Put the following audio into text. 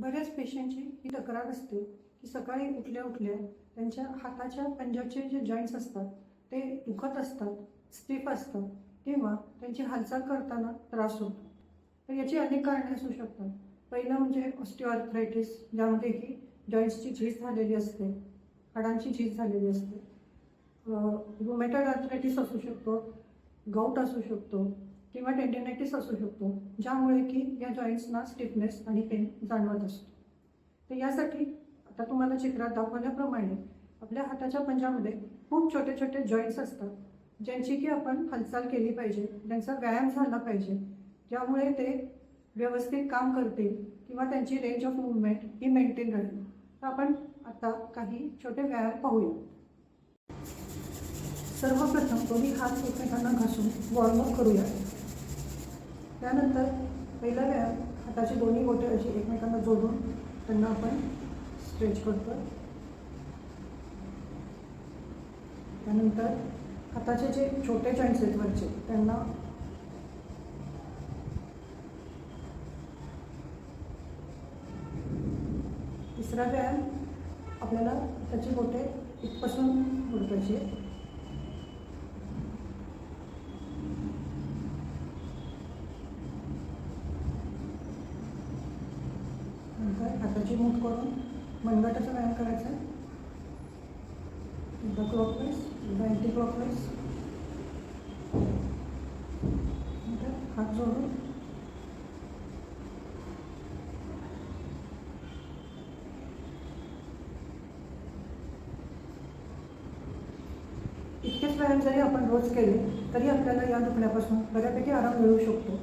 बऱ्याच पेशंटची ही तक्रार असते की सकाळी उठल्या उठल्या त्यांच्या हाताच्या पंजाचे जे जॉईंट्स असतात ते दुखत असतात स्टिफ असतात किंवा त्यांची हालचाल करताना त्रास होतो. तर याची अनेक कारणे असू शकतात. पहिलं म्हणजे ऑस्टिओआर्थरायटिस ज्यामध्ये की जॉईंट्सची झीज झालेली असते हाडांची झीज झालेली असते. रुमॅटॉइड आर्थरायटिस असू शकतो गाऊट असू शकतो. किंवा टेंडेनायटिस असू शकतो ज्यामुळे की या जॉईंट्सना स्टिफनेस आणि पेन जाणवत असतो. तर यासाठी आता तुम्हाला चित्रात दाखवल्याप्रमाणे आपल्या हाताच्या पंजामध्ये खूप छोटे छोटे जॉईंट्स असतात ज्यांची की आपण हालचाल केली पाहिजे त्यांचा व्यायाम झाला पाहिजे ज्यामुळे ते व्यवस्थित काम करतील किंवा त्यांची रेंज ऑफ मुवमेंट ही मेंटेन राहील. तर आपण आता काही छोटे व्यायाम पाहूया. सर्वप्रथम दोन्ही हात एकमेकांना घासून वॉर्मअप करूया त्यानंतर पहिला व्यायाम हाताची दोन्ही बोटे अशी एकमेकांना जोडून त्यांना आपण स्ट्रेच करतो. त्यानंतर हाताचे जे छोटे जॉईंट्स आहेत वरचे त्यांना तिसरा व्यायाम आपल्याला त्याची बोटे इथपासून उडकायची आहेत नंतर हाताची मूठ करून मनगटाचा व्यायाम करायचा आहे एकदा क्लॉकवाईज एकदा अँटी क्लॉकवाईज हात जोडून. इतकेच व्यायाम जरी आपण रोज केले तरी आपल्याला या दुखण्यापासून बऱ्यापैकी आराम मिळू शकतो.